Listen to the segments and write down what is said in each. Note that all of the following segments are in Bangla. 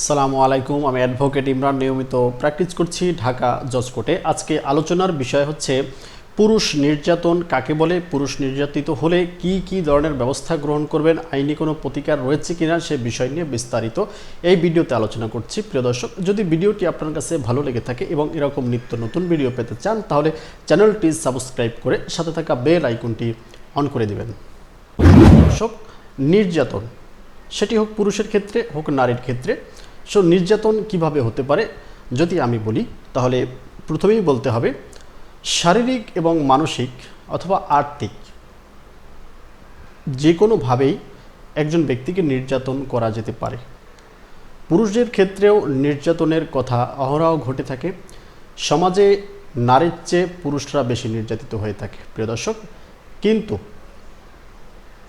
সালামু আলাইকুম, আমি অ্যাডভোকেট ইমরান। নিয়মিত প্র্যাকটিস করছি ঢাকা জজ কোর্টে আজকে আলোচনার বিষয় হচ্ছে, পুরুষ নির্যাতন কাকে বলে? পুরুষ নির্যাতিত হলে কি কি ধরনের ব্যবস্থা গ্রহণ করবেন? আইনি কোনো প্রতিকার রয়েছে কিনা? সে বিষয় নিয়ে বিস্তারিত এই ভিডিওতে আলোচনা করছি। প্রিয় দর্শক, যদি ভিডিওটি আপনার কাছে ভালো লেগে থাকে এবং এরকম নিত্য নতুন ভিডিও পেতে চান, তাহলে চ্যানেলটি সাবস্ক্রাইব করে সাথে থাকা বেল আইকনটি অন করে দিবেন। দর্শক, নির্যাতন সেটি হোক পুরুষের ক্ষেত্রে, হোক নারীর ক্ষেত্রে। সো নির্যাতন কীভাবে হতে পারে, যদি আমি বলি, তাহলে প্রথমেই বলতে হবে, শারীরিক এবং মানসিক অথবা আর্থিক যে কোনোভাবেই একজন ব্যক্তিকে নির্যাতন করা যেতে পারে। পুরুষদের ক্ষেত্রেও নির্যাতনের কথা অহরহ ঘটে থাকে। সমাজে নারীর চেয়ে পুরুষরা বেশি নির্যাতিত হয়ে থাকে, প্রিয় দর্শক। কিন্তু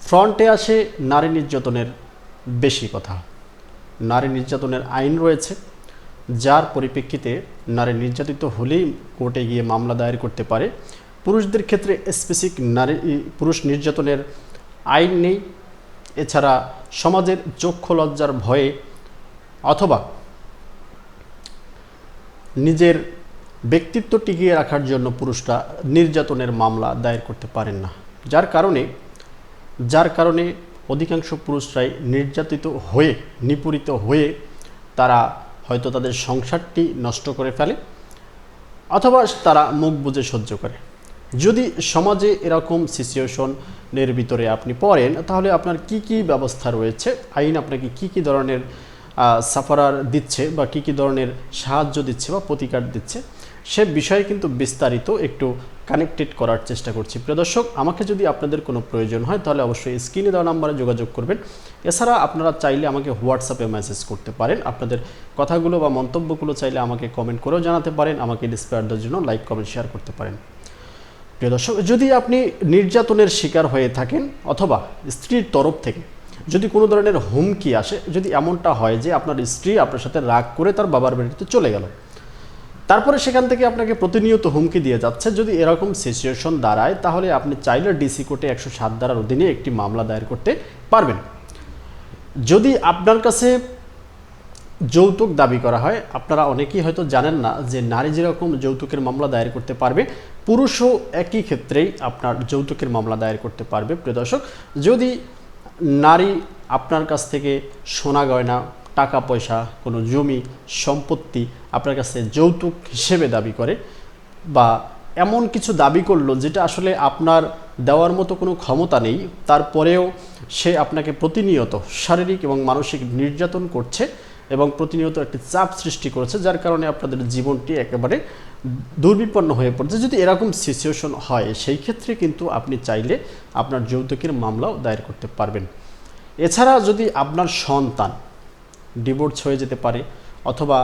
ফ্রন্টে আসে নারী নির্যাতনের বেশি কথা। নারী নির্যাতনের আইন রয়েছে, যার পরিপ্রেক্ষিতে নারী নির্যাতিত হলেই কোর্টে গিয়ে মামলা দায়ের করতে পারে। পুরুষদের ক্ষেত্রে স্পেসিফিক নারী, পুরুষ নির্যাতনের আইন নেই। এছাড়া সমাজের চক্ষু লজ্জার ভয়ে অথবা নিজের ব্যক্তিত্ব টিকিয়ে রাখার জন্য পুরুষরা নির্যাতনের মামলা দায়ের করতে পারেন না। যার কারণে যার কারণে অধিকাংশ পুরুষরাই নির্যাতিত হয়ে, নিপীড়িত হয়ে তারা হয়তো তাদের সংসারটি নষ্ট করে ফেলে অথবা তারা মুখ বুঝে সহ্য করে। যদি সমাজে এরকম সিচুয়েশনের ভিতরে আপনি পড়েন, তাহলে আপনার কি কি ব্যবস্থা রয়েছে? আইন আপনাকে কি কি ধরনের সাফারার দিচ্ছে বা কি কি ধরনের সাহায্য দিচ্ছে বা প্রতিকার দিচ্ছে, সে বিষয়ে কিন্তু বিস্তারিত একটু কানেক্টেড করার চেষ্টা করছি। প্রিয় দর্শক, আমাকে যদি আপনাদের কোনো প্রয়োজন হয়, তাহলে অবশ্যই স্ক্রিনে দেওয়া নাম্বারে যোগাযোগ করবেন। এছাড়া আপনারা চাইলে আমাকে হোয়াটসঅ্যাপে মেসেজ করতে পারেন। আপনাদের কথাগুলো বা মন্তব্যগুলো চাইলে আমাকে কমেন্ট করেও জানাতে পারেন। আমাকে ইন্সপায়ার দেওয়ার জন্য লাইক কমেন্ট শেয়ার করতে পারেন। প্রিয় দর্শক, যদি আপনি নির্যাতনের শিকার হয়ে থাকেন অথবা স্ত্রীর তরফ থেকে যদি কোনো ধরনের হুমকি আসে, যদি এমনটা হয় যে আপনার স্ত্রী আপনার সাথে রাগ করে তার বাবার বাড়িতে চলে গেল তারপরে সেখান থেকে আপনাকে প্রতিনিয়ত হুমকি দিয়ে যাচ্ছে। যদি এরকম সিচুয়েশন দাঁড়ায়, তাহলে আপনি চাইলে ডিসি কোর্টে একশো সাত ধারার অধীনে একটি মামলা দায়ের করতে পারবেন। যদি আপনার কাছে যৌতুক দাবি করা হয়, আপনারা অনেকেই হয়তো জানেন না যে নারী যেরকম যৌতুকের মামলা দায়ের করতে পারবে, পুরুষও একই ক্ষেত্রেই আপনার যৌতুকের মামলা দায়ের করতে পারবে। প্রিয় দর্শক, যদি নারী আপনার কাছ থেকে সোনা গয়না টাকা পয়সা কোনো জমি, সম্পত্তি আপনার কাছে যৌতুক হিসেবে দাবি করে বা এমন কিছু দাবি করল যেটা আসলে আপনার দেওয়ার মতো কোনো ক্ষমতা নেই, তারপরেও সে আপনাকে প্রতিনিয়ত শারীরিক এবং মানসিক নির্যাতন করছে এবং প্রতিনিয়ত একটি চাপ সৃষ্টি করেছে, যার কারণে আপনাদের জীবনটি একেবারে দুর্বিপন্ন হয়ে পড়ছে। যদি এরকম সিচুয়েশন হয়, সেই ক্ষেত্রে কিন্তু আপনি চাইলে আপনার যৌতুকের মামলাও দায়ের করতে পারবেন। এছাড়া যদি আপনার সন্তান ডিভোর্স হয়ে যেতে পারে, অথবা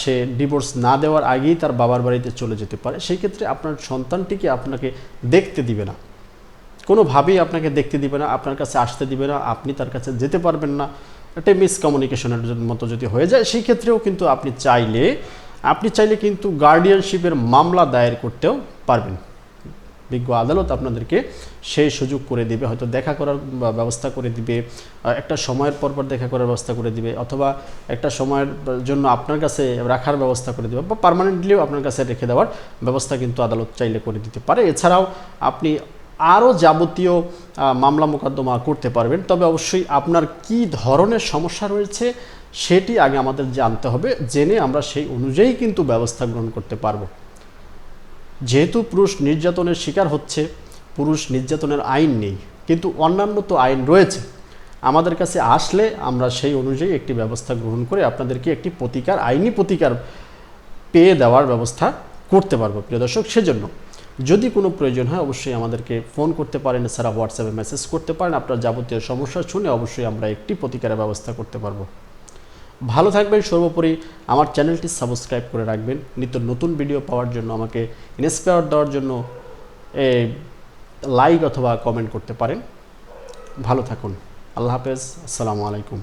সে ডিভোর্স না দেওয়ার আগেই তার বাবার বাড়িতে চলে যেতে পারে, সেই ক্ষেত্রে আপনার সন্তানটিকে আপনাকে দেখতে দিবে না। কোনোভাবেই আপনাকে দেখতে দিবে না, আপনার কাছে আসতে দিবে না, আপনি তার কাছে যেতে পারবেন না। একটা মিসকমিউনিকেশনের মতো যদি হয়ে যায়, সেই ক্ষেত্রেও কিন্তু আপনি চাইলে আপনি চাইলে কিন্তু গার্ডিয়ানশিপের মামলা দায়ের করতেও পারবেন। বিজ্ঞ আদালত আপনাদেরকে সেই সুযোগ করে দিবে, হয়তো দেখা করার ব্যবস্থা করে দিবে একটা সময়ের পর পর দেখা করার ব্যবস্থা করে দিবে, অথবা একটা সময়ের জন্য আপনার কাছে রাখার ব্যবস্থা করে দেবে, বা পারমানেন্টলিও আপনার কাছে রেখে দেওয়ার ব্যবস্থা কিন্তু আদালত চাইলে করে দিতে পারে। এছাড়াও আপনি আরও যাবতীয় মামলা মোকদ্দমা করতে পারবেন, তবে অবশ্যই আপনার কি ধরনের সমস্যা রয়েছে সেটি আগে আমাদের জানতে হবে, জেনে আমরা সেই অনুযায়ী কিন্তু ব্যবস্থা গ্রহণ করতে পারব। যেহেতু পুরুষ নির্যাতনের শিকার হচ্ছে, পুরুষ নির্যাতনের আইন নেই, কিন্তু অন্যান্য তো আইন রয়েছে। আমাদের কাছে আসলে আমরা সেই অনুযায়ী একটি ব্যবস্থা গ্রহণ করে আপনাদেরকে একটি প্রতিকার, আইনি প্রতিকার পেয়ে দেওয়ার ব্যবস্থা করতে পারব, প্রিয় দর্শক। সেজন্য যদি কোনো প্রয়োজন হয়, অবশ্যই আমাদেরকে ফোন করতে পারেন, এছাড়া হোয়াটসঅ্যাপে মেসেজ করতে পারেন। আপনার যাবতীয় সমস্যা শুনে অবশ্যই আমরা একটি প্রতিকারের ব্যবস্থা করতে পারব। ভালো থাকবেন, সর্বোপরি আমার চ্যানেলটি সাবস্ক্রাইব করে রাখবেন। নিত্য নতুন ভিডিও পাওয়ার জন্য আমাকে ইন্সপায়ার দেওয়ার জন্য লাইক অথবা কমেন্ট করতে পারেন। ভালো থাকুন। আল্লাহ হাফেজ। আসসালামু আলাইকুম।